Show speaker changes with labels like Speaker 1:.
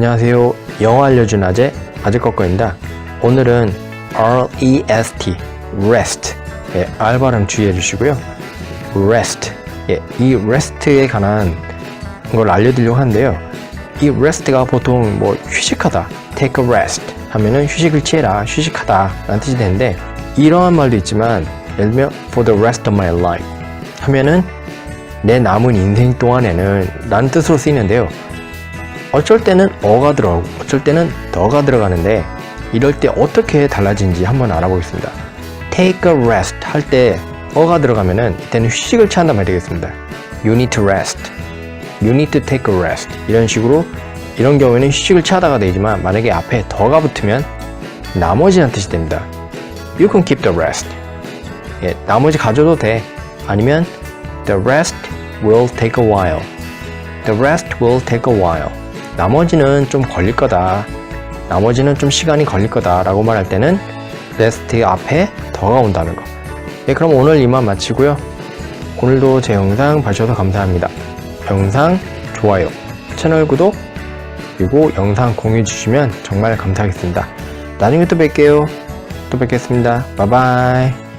Speaker 1: 안녕하세요. 영어 알려준 아재 아재꺼꺼입니다. 오늘은 R-E-S-T, rest, 예, R 발음 주의해 주시고요. rest, 예, 이 rest에 관한 걸 알려드리려고 하는데요. 이 rest가 보통 뭐 휴식하다, take a rest 하면은 휴식을 취해라, 휴식하다 라는 뜻이 되는데 이러한 말도 있지만 예를 들면 for the rest of my life 하면은 내 남은 인생 동안에는 라는 뜻으로 쓰이는데요. 어쩔 때는 어가 들어가고 어쩔 때는 더가 들어가는데 이럴 때 어떻게 달라지는지 한번 알아보겠습니다. take a rest 할 때 어가 들어가면은 이때는 휴식을 취한단 말이 되겠습니다. You need to rest. You need to take a rest. 이런 식으로 이런 경우에는 휴식을 취하다가 되지만 만약에 앞에 더가 붙으면 나머지란 뜻이 됩니다. You can keep the rest. 예, 나머지 가져도 돼. 아니면 the rest will take a while. The rest will take a while. 나머지는 좀 걸릴 거다. 나머지는 좀 시간이 걸릴 거다. 라고 말할 때는 rest 앞에 더가 온다는 거. 예, 그럼 오늘 이만 마치고요. 오늘도 제 영상 봐주셔서 감사합니다. 영상 좋아요, 채널 구독, 그리고 영상 공유해 주시면 정말 감사하겠습니다. 나중에 또 뵐게요. 또 뵙겠습니다. 바이바이.